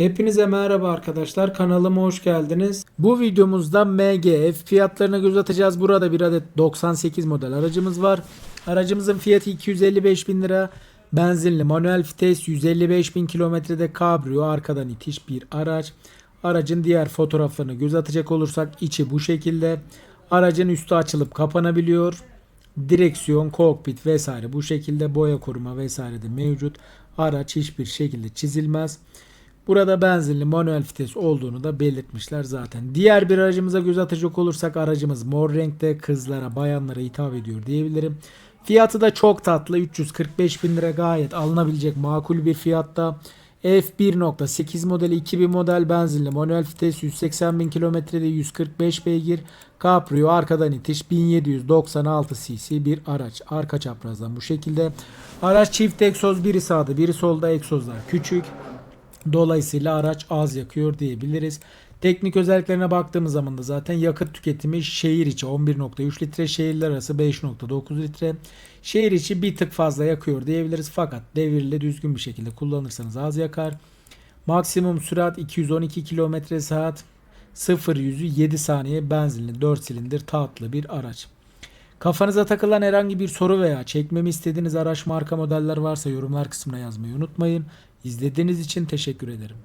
Hepinize merhaba arkadaşlar kanalıma hoş geldiniz. Bu videomuzda MGF fiyatlarına göz atacağız. Burada bir adet 98 model aracımız var. Aracımızın fiyatı 255 bin lira. Benzinli manuel vites 155 bin kilometrede kabrio arkadan itiş bir araç. Aracın diğer fotoğraflarına göz atacak olursak içi bu şekilde. Aracın üstü açılıp kapanabiliyor. Direksiyon, kokpit vesaire bu şekilde boya koruma vesaire de mevcut. Araç hiçbir şekilde çizilmez. Burada benzinli manuel vites olduğunu da belirtmişler zaten. Diğer bir aracımıza göz atacak olursak aracımız mor renkte kızlara bayanlara hitap ediyor diyebilirim. Fiyatı da çok tatlı 345 bin lira gayet alınabilecek makul bir fiyatta. F1.8 modeli 2000 model benzinli manuel vites 180 bin kilometrede 145 beygir Caprio arkadan itiş 1796 cc bir araç arka çaprazdan bu şekilde araç çift egzoz biri sağda biri solda egzozlar küçük Dolayısıyla araç az yakıyor diyebiliriz. Teknik özelliklerine baktığımız zaman da zaten yakıt tüketimi şehir içi 11.3 litre, şehirler arası 5.9 litre. Şehir içi bir tık fazla yakıyor diyebiliriz fakat devirli düzgün bir şekilde kullanırsanız az yakar. Maksimum sürat 212 km saat 0 yüzü 7 saniye benzinli 4 silindir tatlı bir araç. Kafanıza takılan herhangi bir soru veya çekmemi istediğiniz araç marka modeller varsa yorumlar kısmına yazmayı unutmayın. İzlediğiniz için teşekkür ederim.